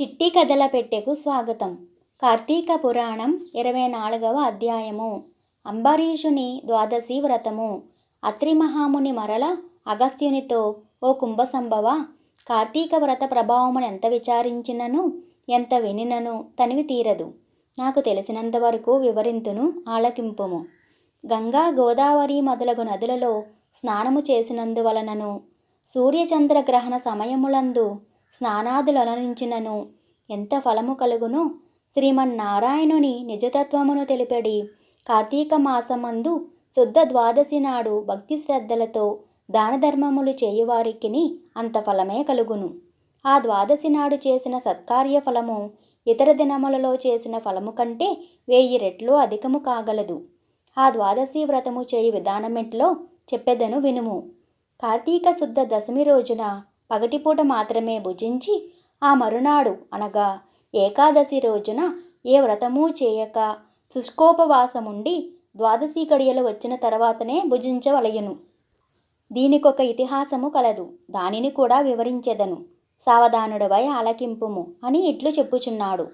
చిట్టి కథల పెట్టెకు స్వాగతం. కార్తీక పురాణం ఇరవై నాలుగవ అధ్యాయము. అంబరీషుని ద్వాదశి వ్రతము. అత్రి మహాముని మరల అగస్త్యునితో ఓ కుంభసంభవ కార్తీక వ్రత ప్రభావమును ఎంత విచారించినను ఎంత వినినను తనివి తీరదు. నాకు తెలిసినంత వరకు వివరింతును ఆలకింపుము. గంగా గోదావరి మొదలగు నదులలో స్నానము చేసినందువలనను సూర్యచంద్రగ్రహణ సమయములందు స్నానాదులనరించినను. ఎంత ఫలము కలుగును? శ్రీమన్నారాయణుని నిజతత్వమును తెలిపడి కార్తీక మాసమందు శుద్ధ ద్వాదశి నాడు భక్తి శ్రద్ధలతో దానధర్మములు చేయువారికిని అంత ఫలమే కలుగును. ఆ ద్వాదశి నాడు చేసిన సత్కార్య ఫలము ఇతర దినములలో చేసిన ఫలము కంటే వెయ్యి రెట్లు అధికము కాగలదు. ఆ ద్వాదశి వ్రతము చేయి విధానమెట్లో చెప్పెదను వినుము. కార్తీక శుద్ధ దశమి రోజున పగటిపూట మాత్రమే భుజించి ఆ మరునాడు అనగా ఏకాదశి రోజున ఏ వ్రతమూ చేయక శుష్కోపవాసముండి ద్వాదశి గడియలు వచ్చిన తర్వాతనే భుజించవలయును. దీనికొక ఇతిహాసము కలదు. దానిని కూడా వివరించెదను. సావధానుడవై ఆలకింపుము అని ఇట్లు చెప్పుచున్నాడు.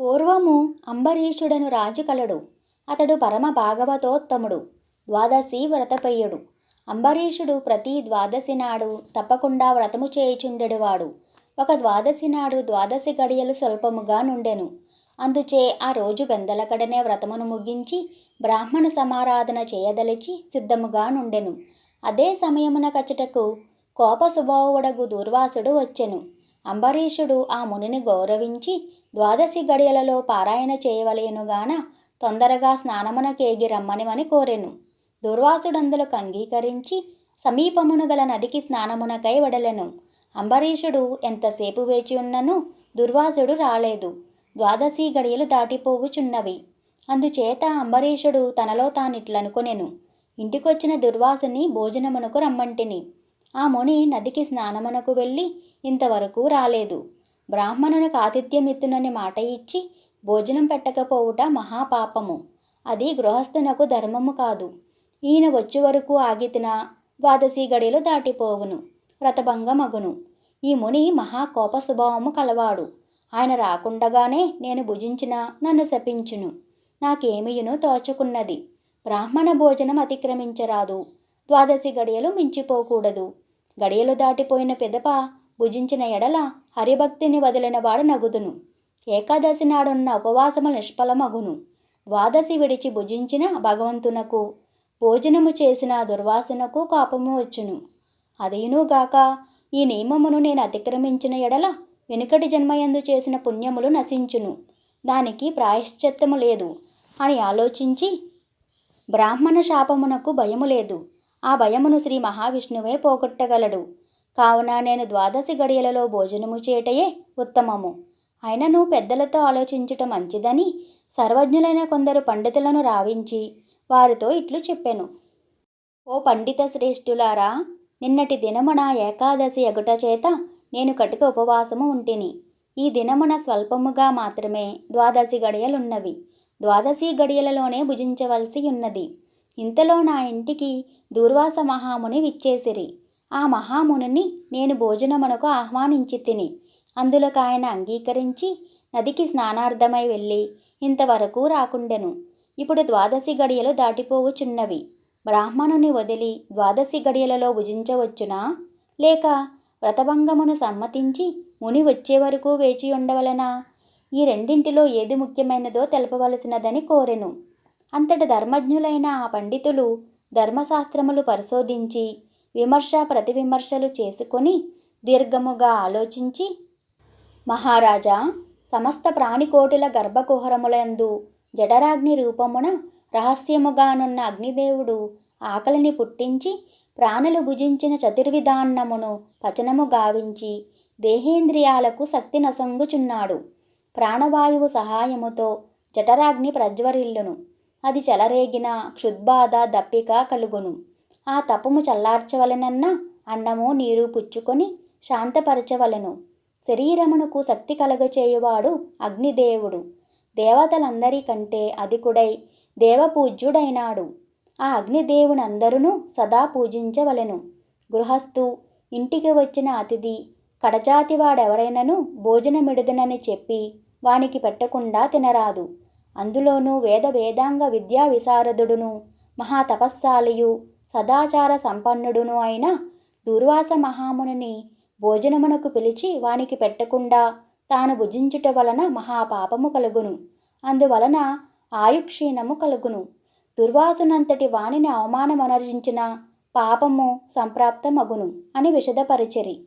పూర్వము అంబరీషుడను రాజు కలడు. అతడు పరమ భాగవతోత్తముడు. ద్వాదశి వ్రతపయ్యుడు అంబరీషుడు ప్రతి ద్వాదశి నాడు తప్పకుండా వ్రతము చేయుచుండెడువాడు. ఒక ద్వాదశి నాడు ద్వాదశి గడియలు స్వల్పముగా నుండెను. అందుచే ఆ రోజు బెందలకడనే వ్రతమును ముగించి బ్రాహ్మణ సమారాధన చేయదలిచి సిద్ధముగా నుండెను. అదే సమయమున కచుటకు కోప స్వభావుడగు దూర్వాసుడు వచ్చెను. అంబరీషుడు ఆ మునిని గౌరవించి ద్వాదశి గడియలలో పారాయణ చేయవలేనుగాన తొందరగా స్నానమునకేగి రమ్మనివని కోరెను. దుర్వాసుడందులకు అంగీకరించి సమీపమును గల నదికి స్నానమునకై వడలెను. అంబరీషుడు ఎంతసేపు వేచి ఉన్నను దుర్వాసుడు రాలేదు. ద్వాదశి గడియలు దాటిపోవుచున్నవి. అందుచేత అంబరీషుడు తనలో తానిట్లనుకొనెను. ఇంటికొచ్చిన దుర్వాసుని భోజనమునకు రమ్మంటిని. ఆ ముని నదికి స్నానమునకు వెళ్ళి ఇంతవరకు రాలేదు. బ్రాహ్మణునికి ఆతిథ్యమిత్తునని మాట ఇచ్చి భోజనం పెట్టకపోవుట మహాపాపము. అది గృహస్థునకు ధర్మము కాదు. ఈయన వచ్చే వరకు ఆగితిన ద్వాదశి గడియలు దాటిపోవును వ్రతభంగమగును ఈ ముని మహా కోప స్వభావము కలవాడు. ఆయన రాకుండగానే నేను భుజించిన నన్ను శపించును. నాకేమియును తోచుకున్నది? బ్రాహ్మణ భోజనం అతిక్రమించరాదు. ద్వాదశి గడియలు మించిపోకూడదు. గడియలు దాటిపోయిన పెదప భుజించిన ఎడల హరిభక్తిని వదిలినవాడు నగుదును. ఏకాదశి నాడున్న ఉపవాసము నిష్ఫలమగును. ద్వాదశి విడిచి భుజించిన భగవంతునకు భోజనము చేసిన దుర్వాసనకు కోపము వచ్చును. అదేనుగాక ఈ నియమమును నేను అతిక్రమించిన ఎడల వెనుకటి జన్మయందు చేసిన పుణ్యములు నశించును. దానికి ప్రాయశ్చిత్తము లేదు అని ఆలోచించి బ్రాహ్మణ శాపమునకు భయము లేదు. ఆ భయమును శ్రీ మహావిష్ణువే పోగొట్టగలడు. కావున నేను ద్వాదశి గడియలలో భోజనము చేయటయే ఉత్తమము. అయినను పెద్దలతో ఆలోచించుట మంచిదని సర్వజ్ఞులైన కొందరు పండితులను రావించి వారితో ఇట్లు చెప్పాను. ఓ పండిత శ్రేష్ఠులారా నిన్నటి దినమున ఏకాదశి ఎగుట చేత నేను కటిక ఉపవాసము ఉంటిని. ఈ దినమున స్వల్పముగా మాత్రమే ద్వాదశి గడియలున్నవి. ద్వాదశి గడియలలోనే భుజించవలసి ఉన్నది. ఇంతలో నా ఇంటికి దూర్వాస మహాముని విచ్చేసిరి. ఆ మహామునిని నేను భోజనమునకు ఆహ్వానించి తిని అందులోకి ఆయన అంగీకరించి నదికి స్నానార్థమై వెళ్ళి ఇంతవరకు రాకుండెను. ఇప్పుడు ద్వాదశి గడియలు దాటిపోవుచున్నవి. బ్రాహ్మణుని వదిలి ద్వాదశి గడియలలో భుజించవచ్చునా? లేక వ్రతభంగమును సమ్మతించి ముని వచ్చే వరకు వేచి ఉండవలనా? ఈ రెండింటిలో ఏది ముఖ్యమైనదో తెలపవలసినదని కోరెను. అంతటి ధర్మజ్ఞులైన ఆ పండితులు ధర్మశాస్త్రములు పరిశోధించి విమర్శ ప్రతివిమర్శలు చేసుకొని దీర్ఘముగా ఆలోచించి మహారాజా సమస్త ప్రాణికోటిల గర్భకుహరములందు జఠరాగ్ని రూపమున రహస్యముగానున్న అగ్నిదేవుడు ఆకలిని పుట్టించి ప్రాణులు భుజించిన చతుర్విధాన్నమును పచనము గావించి దేహేంద్రియాలకు శక్తి నసంగుచున్నాడు. ప్రాణవాయువు సహాయముతో జఠరాగ్ని ప్రజ్వరిల్లును. అది చెలరేగిన క్షుద్బాధ దప్పిక కలుగును. ఆ తపము చల్లార్చవలనన్న అన్నము నీరు పుచ్చుకొని శాంతపరచవలను. శరీరమునకు శక్తి కలగచేయువాడు అగ్నిదేవుడు. దేవతలందరికంటే అధికుడై దేవపూజ్యుడైనాడు. ఆ అగ్నిదేవునందరును సదా పూజించవలెను. గృహస్థు ఇంటికి వచ్చిన అతిథి కడజాతివాడెవరైనను భోజనమిడుదనని చెప్పి వానికి పెట్టకుండా తినరాదు. అందులోనూ వేద వేదాంగ విద్యా విశారదుడును మహాతపస్సాలియు సదాచార సంపన్నుడును అయిన దుర్వాస మహామునిని భోజనమునకు పిలిచి వానికి పెట్టకుండా తాను భుజించుట వలన మహాపాపము కలుగును. అందువలన ఆయుక్షీణము కలుగును. దుర్వాసునంతటి వాణిని అవమానమనర్జించిన పాపము సంప్రాప్తమగును అని విశదపరిచిరి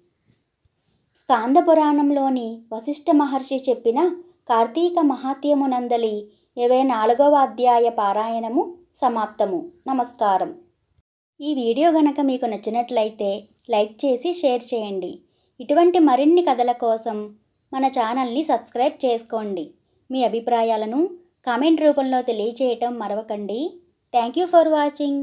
స్కాంద పురాణంలోని వశిష్ఠ మహర్షి చెప్పిన కార్తీక మహాత్యమునందలి ఇరవై నాలుగవ అధ్యాయ పారాయణము సమాప్తము. నమస్కారం. ఈ వీడియో గనక మీకు నచ్చినట్లయితే లైక్ చేసి షేర్ చేయండి. ఇటువంటి మరిన్ని కథల కోసం మన ఛానల్ని సబ్స్క్రైబ్ చేసుకోండి. మీ అభిప్రాయాలను కామెంట్ రూపంలో తెలియచేయటం మరవకండి. Thank you for watching.